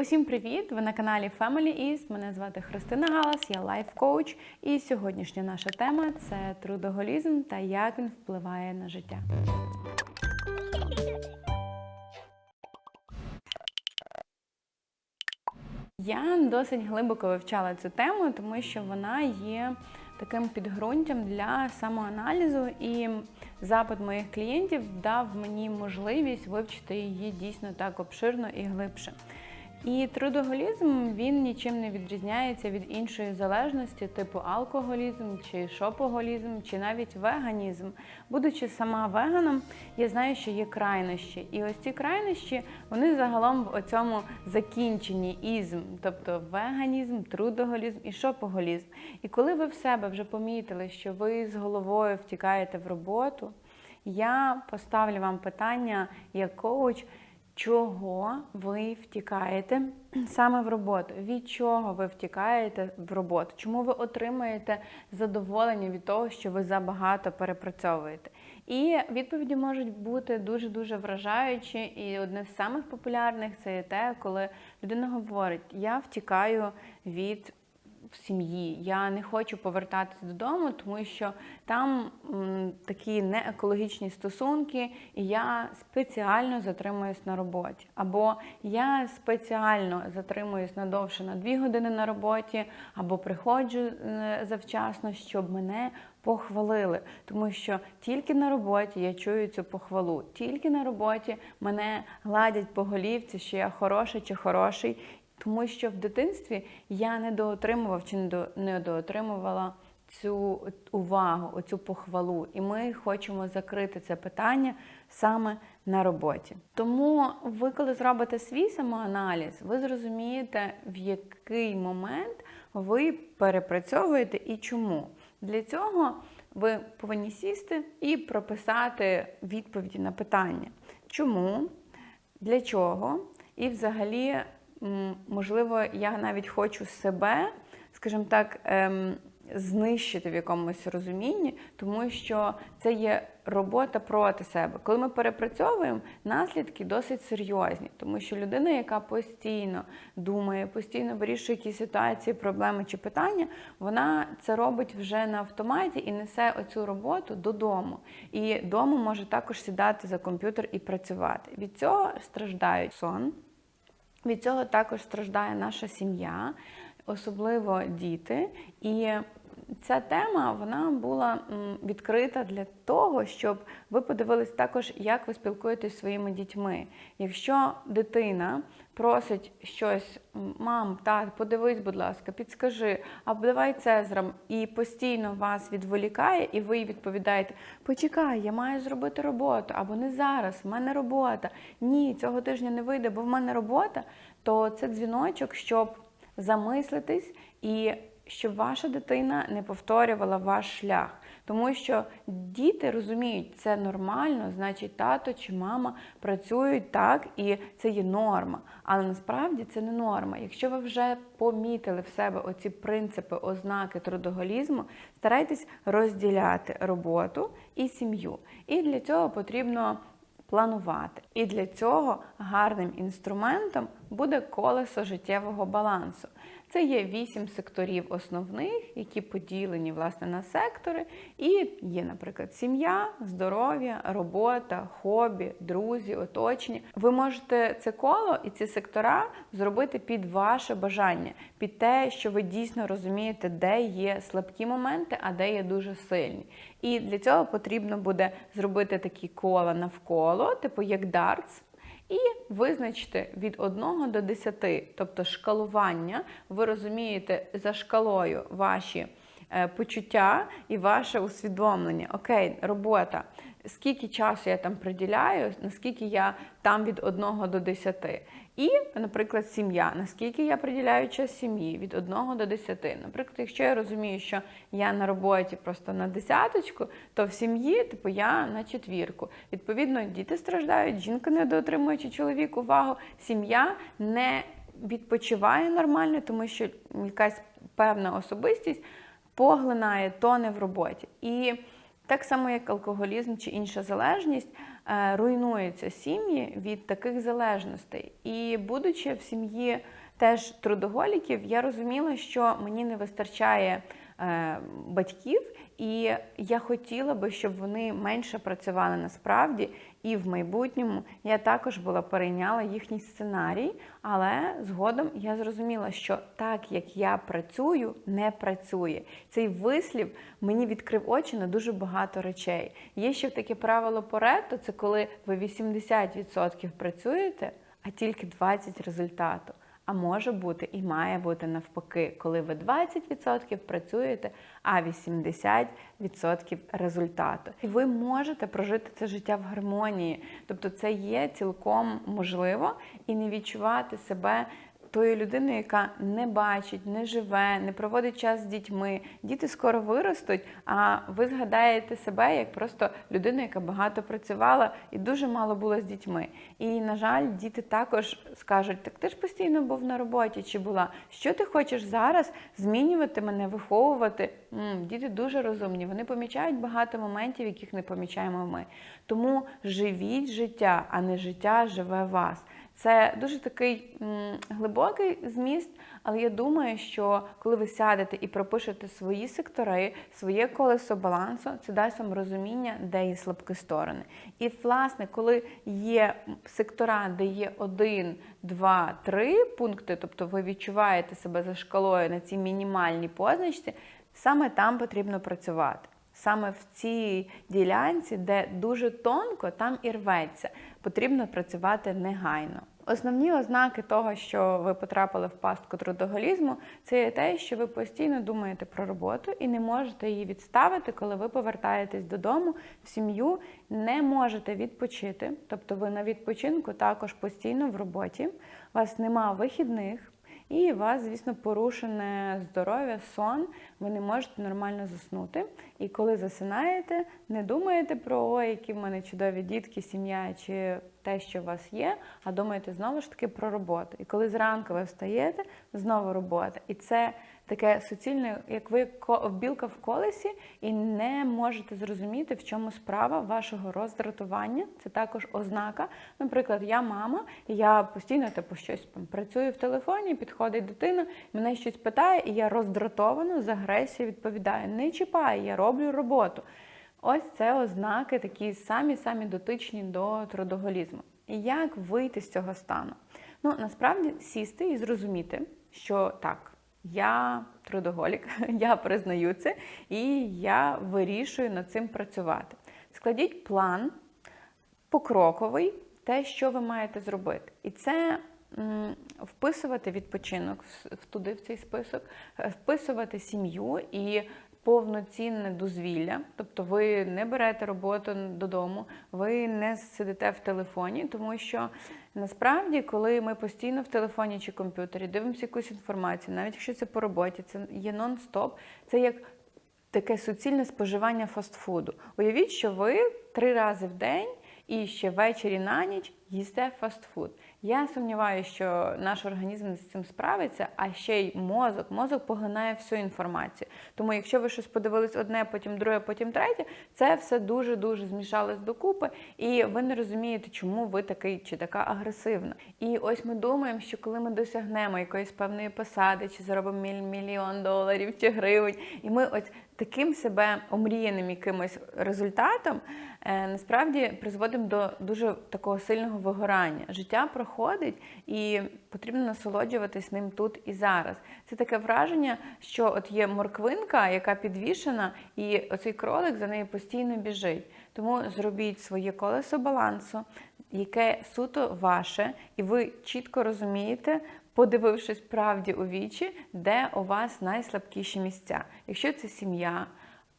Усім привіт! Ви на каналі Family Is. Мене звати Христина Галас, я лайф-коуч. І сьогоднішня наша тема це трудоголізм та як він впливає на життя. Я досить глибоко вивчала цю тему, тому що вона є таким підґрунтям для самоаналізу, і запит моїх клієнтів дав мені можливість вивчити її дійсно так обширно і глибше. І трудоголізм він нічим не відрізняється від іншої залежності, типу алкоголізм чи шопоголізм, чи навіть веганізм. Будучи сама веганом, я знаю, що є крайнощі. І ось ці крайнощі вони загалом в оцьому закінченні ізм, тобто веганізм, трудоголізм і шопоголізм. І коли ви в себе вже помітили, що ви з головою втікаєте в роботу, я поставлю вам питання як коуч. Чого ви втікаєте саме в роботу? Від чого ви втікаєте в роботу? Чому ви отримуєте задоволення від того, що ви забагато перепрацьовуєте? І відповіді можуть бути дуже-дуже вражаючі. І одне з самих популярних це є те, коли людина говорить: Я втікаю від в сім'ї. Я не хочу повертатись додому, тому що там м, такі неекологічні стосунки, і я спеціально затримуюсь на роботі. Або я спеціально затримуюсь надовше на дві години на роботі, або приходжу е, завчасно, щоб мене похвалили. Тому що тільки на роботі я чую цю похвалу, тільки на роботі мене гладять по голівці, що я хороша чи хороший. Тому що в дитинстві я недоотримував чи недоотримувала цю увагу, оцю похвалу. І ми хочемо закрити це питання саме на роботі. Тому ви, коли зробите свій самоаналіз, ви зрозумієте, в який момент ви перепрацьовуєте і чому. Для цього ви повинні сісти і прописати відповіді на питання, чому, для чого, і взагалі можливо, я навіть хочу себе, скажімо так, ем, знищити в якомусь розумінні, тому що це є робота проти себе. Коли ми перепрацьовуємо, наслідки досить серйозні, тому що людина, яка постійно думає, постійно вирішує якісь ситуації, проблеми чи питання, вона це робить вже на автоматі і несе оцю роботу додому. І дому може також сідати за комп'ютер і працювати. Від цього страждають сон. Від цього також страждає наша сім'я, особливо діти. І ця тема вона була відкрита для того, щоб ви подивились також, як ви спілкуєтесь зі своїми дітьми. Якщо дитина просить щось, мам, тат, подивись, будь ласка, підскажи, або давай це зрам, і постійно вас відволікає, і ви відповідаєте: Почекай, я маю зробити роботу, або не зараз, в мене робота. Ні, цього тижня не вийде, бо в мене робота, то це дзвіночок, щоб замислитись і щоб ваша дитина не повторювала ваш шлях. Тому що діти розуміють, це нормально, значить, тато чи мама працюють так, і це є норма. Але насправді це не норма. Якщо ви вже помітили в себе оці принципи, ознаки трудоголізму, старайтесь розділяти роботу і сім'ю. І для цього потрібно планувати. І для цього гарним інструментом буде колесо життєвого балансу. Це є вісім секторів основних, які поділені власне на сектори. І є, наприклад, сім'я, здоров'я, робота, хобі, друзі, оточення. Ви можете це коло і ці сектора зробити під ваше бажання, під те, що ви дійсно розумієте, де є слабкі моменти, а де є дуже сильні. І для цього потрібно буде зробити такі кола навколо, типу як дартс. І визначте від 1 до 10, тобто шкалування, ви розумієте за шкалою ваші е, почуття і ваше усвідомлення. Окей, робота. Скільки часу я там приділяю, наскільки я там від 1 до 10. І, наприклад, сім'я. Наскільки я приділяю час сім'ї від 1 до 10. Наприклад, якщо я розумію, що я на роботі просто на десяточку, то в сім'ї, типу, я на четвірку. Відповідно, діти страждають, жінка не недоотримуючи чоловік увагу, сім'я не відпочиває нормально, тому що якась певна особистість поглинає, тоне в роботі. І так само, як алкоголізм чи інша залежність, е, руйнуються сім'ї від таких залежностей. І будучи в сім'ї теж трудоголіків, я розуміла, що мені не вистачає е, батьків, і я хотіла би, щоб вони менше працювали насправді. І в майбутньому я також була перейняла їхній сценарій, але згодом я зрозуміла, що так як я працюю, не працює. Цей вислів мені відкрив очі на дуже багато речей. Є ще таке правило Парето, це коли ви 80% працюєте, а тільки 20% результату. А може бути і має бути навпаки, коли ви 20% працюєте, а 80% результату. І ви можете прожити це життя в гармонії. Тобто це є цілком можливо і не відчувати себе. Тою людиною, яка не бачить, не живе, не проводить час з дітьми. Діти скоро виростуть, а ви згадаєте себе як просто людину, яка багато працювала і дуже мало було з дітьми. І, на жаль, діти також скажуть: так ти ж постійно був на роботі чи була. Що ти хочеш зараз змінювати мене, виховувати? М, Діти дуже розумні, вони помічають багато моментів, яких не помічаємо ми. Тому живіть життя, а не життя живе вас. Це дуже такий м, глибокий зміст, але я думаю, що коли ви сядете і пропишете свої сектори, своє колесо балансу, це дасть вам розуміння, де є слабкі сторони. І, власне, коли є сектора, де є один, два, три пункти, тобто ви відчуваєте себе за шкалою на цій мінімальній позначці, саме там потрібно працювати. Саме в цій ділянці, де дуже тонко, там і рветься. Потрібно працювати негайно. Основні ознаки того, що ви потрапили в пастку трудоголізму, це є те, що ви постійно думаєте про роботу і не можете її відставити, коли ви повертаєтесь додому в сім'ю, не можете відпочити. Тобто ви на відпочинку також постійно в роботі, у вас нема вихідних. І у вас, звісно, порушене здоров'я, сон, ви не можете нормально заснути. І коли засинаєте, не думаєте про о, які в мене чудові дітки, сім'я чи те, що у вас є, а думаєте знову ж таки про роботу. І коли зранку ви встаєте, знову робота. І це таке суцільне, як ви білка в колесі, і не можете зрозуміти, в чому справа вашого роздратування. Це також ознака. Наприклад, я мама, і я постійно типу щось працюю в телефоні, підходить дитина, мене щось питає, і я роздратовано з агресією відповідаю: не чіпай, я роблю роботу. Ось це ознаки такі самі-самі дотичні до трудоголізму. І як вийти з цього стану? Ну, насправді сісти і зрозуміти, що так, я трудоголік, я признаю це, і я вирішую над цим працювати. Складіть план покроковий, те, що ви маєте зробити. І це вписувати відпочинок туди в цей список, е, вписувати сім'ю і повноцінне дозвілля, тобто ви не берете роботу додому, ви не сидите в телефоні, тому що насправді, коли ми постійно в телефоні чи комп'ютері дивимося якусь інформацію, навіть якщо це по роботі, це є нон-стоп, це як таке суцільне споживання фастфуду. Уявіть, що ви три рази в день і ще ввечері на ніч їсте фастфуд. Я сумніваюся, що наш організм з цим справиться, а ще й мозок. Мозок поглинає всю інформацію. Тому, якщо ви щось подивились одне, потім друге, потім третє, це все дуже-дуже змішалось докупи, і ви не розумієте, чому ви такий чи така агресивна. І ось ми думаємо, що коли ми досягнемо якоїсь певної посади, чи заробимо мільйон доларів чи гривень, і ми ось таким себе омріяним якимось результатом, е, насправді призводимо до дуже такого сильного вигорання. Життя проходить і потрібно насолоджуватись ним тут і зараз. Це таке враження, що от є морквинка, яка підвішена, і оцей кролик за нею постійно біжить. Тому зробіть своє колесо балансу, яке суто ваше, і ви чітко розумієте. Подивившись правді у вічі, де у вас найслабкіші місця. Якщо це сім'я,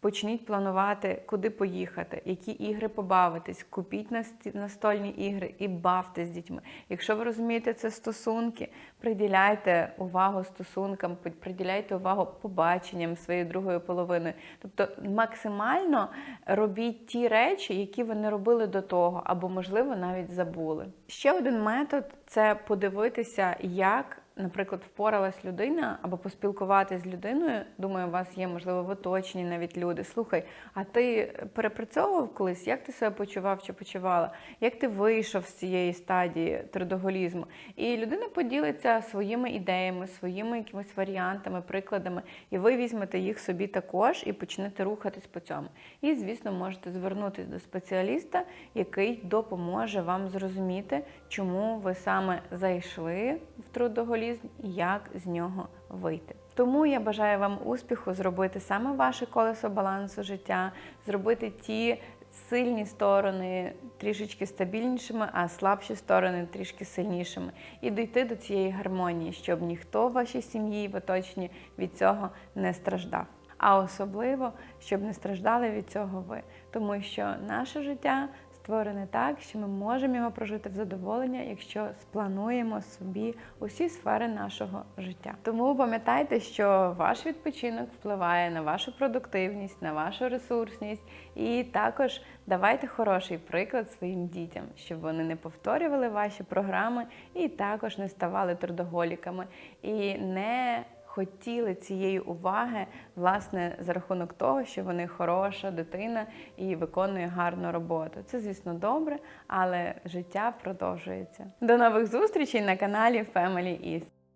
Почніть планувати, куди поїхати, які ігри побавитись, купіть настольні ігри і бавте з дітьми. Якщо ви розумієте, це стосунки, приділяйте увагу стосункам, приділяйте увагу побаченням своєю другою половиною. Тобто максимально робіть ті речі, які ви не робили до того, або, можливо, навіть забули. Ще один метод це подивитися, як наприклад, впоралась людина або поспілкуватися з людиною, думаю, у вас є, можливо, в оточенні навіть люди. Слухай, а ти перепрацьовував колись, як ти себе почував чи почувала? Як ти вийшов з цієї стадії трудоголізму? І людина поділиться своїми ідеями, своїми якимись варіантами, прикладами, і ви візьмете їх собі також і почнете рухатись по цьому. І, звісно, можете звернутися до спеціаліста, який допоможе вам зрозуміти, чому ви саме зайшли в трудоголізм і як з нього вийти. Тому я бажаю вам успіху зробити саме ваше колесо балансу життя, зробити ті сильні сторони трішечки стабільнішими, а слабші сторони трішки сильнішими, і дійти до цієї гармонії, щоб ніхто в вашій сім'ї в оточенні від цього не страждав. А особливо, щоб не страждали від цього ви, тому що наше життя створене так, що ми можемо його прожити в задоволення, якщо сплануємо собі усі сфери нашого життя. Тому пам'ятайте, що ваш відпочинок впливає на вашу продуктивність, на вашу ресурсність, і також давайте хороший приклад своїм дітям, щоб вони не повторювали ваші програми і також не ставали трудоголіками і не хотіли цієї уваги, власне, за рахунок того, що вони хороша дитина і виконує гарну роботу. Це, звісно, добре, але життя продовжується. До нових зустрічей на каналі Family Is.